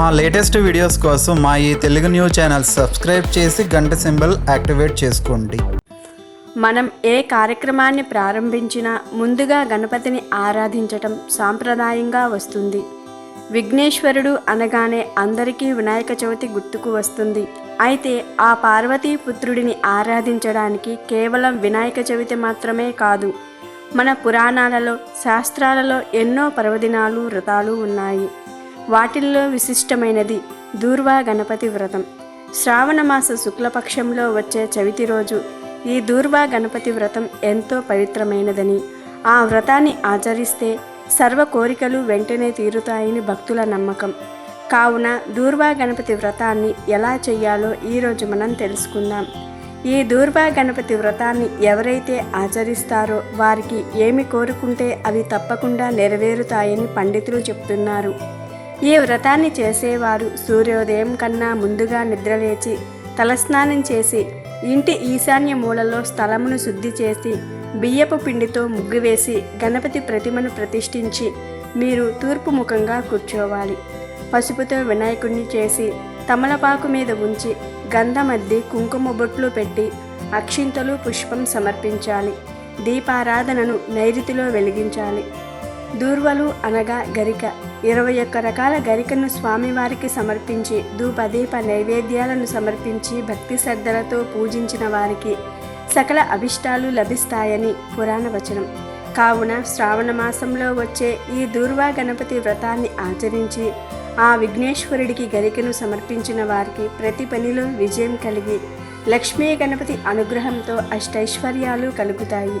మా latest videos కోసం మా ఈ తెలుగు న్యూస్ ఛానల్ సబ్స్క్రైబ్ చేసి గంట సింబల్ యాక్టివేట్ చేసుకోండి. మనం ఏ కార్యక్రమాన్ని ప్రారంభించినా ముందుగా గణపతిని ఆరాధించటం సాంప్రదాయంగా వస్తుంది. విఘ్నేశ్వరుడు అనగానే అందరికీ వినాయక చవితి గుర్తుకు వస్తుంది. అయితే ఆ పార్వతీ పుత్రుడిని ఆరాధించడానికి కేవలం వినాయక చవితి మాత్రమే కాదు మన పురాణాలలో శాస్త్రాలలో ఎన్నో పర్వదినాలు వ్రతాలు ఉన్నాయి. వాటిల్లో విశిష్టమైనది దూర్వా గణపతి వ్రతం. శ్రావణమాస శుక్లపక్షంలో వచ్చే చవితి రోజు ఈ దూర్వా గణపతి వ్రతం ఎంతో పవిత్రమైనదని ఆ వ్రతాన్ని ఆచరిస్తే సర్వ కోరికలు వెంటనే తీరుతాయని భక్తుల నమ్మకం. కావున దూర్వా గణపతి వ్రతాన్ని ఎలా చేయాలో ఈరోజు మనం తెలుసుకుందాం. ఈ దూర్వా గణపతి వ్రతాన్ని ఎవరైతే ఆచరిస్తారో వారికి ఏమి కోరుకుంటే అవి తప్పకుండా నెరవేరుతాయని పండితులు చెప్తున్నారు. ఈ వ్రతాన్ని చేసేవారు? సూర్యోదయం కన్నా ముందుగా నిద్రలేచి తలస్నానం చేసి ఇంటి ఈశాన్య మూలలో స్థలమును శుద్ధి చేసి బియ్యపు పిండితో ముగ్గు వేసి గణపతి ప్రతిమను ప్రతిష్ఠించి మీరు తూర్పు ముఖంగా కూర్చోవాలి. పసుపుతో వినాయకుడిని చేసి తమలపాకు మీద ఉంచి గంధమద్ది కుంకుమ బొట్లు పెట్టి అక్షింతలు పుష్పం సమర్పించాలి. దీపారాధనను నైరుతిలో వెలిగించాలి. దూర్వలు అనగా గరిక. ఇరవై ఒక్క రకాల గరికను స్వామివారికి సమర్పించి ధూపదీప నైవేద్యాలను సమర్పించి భక్తి శ్రద్ధలతో పూజించిన వారికి సకల అభిష్టాలు లభిస్తాయని పురాణ వచనం. కావున శ్రావణ మాసంలో వచ్చే ఈ దూర్వా గణపతి వ్రతాన్ని ఆచరించి ఆ విఘ్నేశ్వరుడికి గరికను సమర్పించిన వారికి ప్రతి పనిలో విజయం కలిగి లక్ష్మీ గణపతి అనుగ్రహంతో అష్టైశ్వర్యాలు కలుగుతాయి.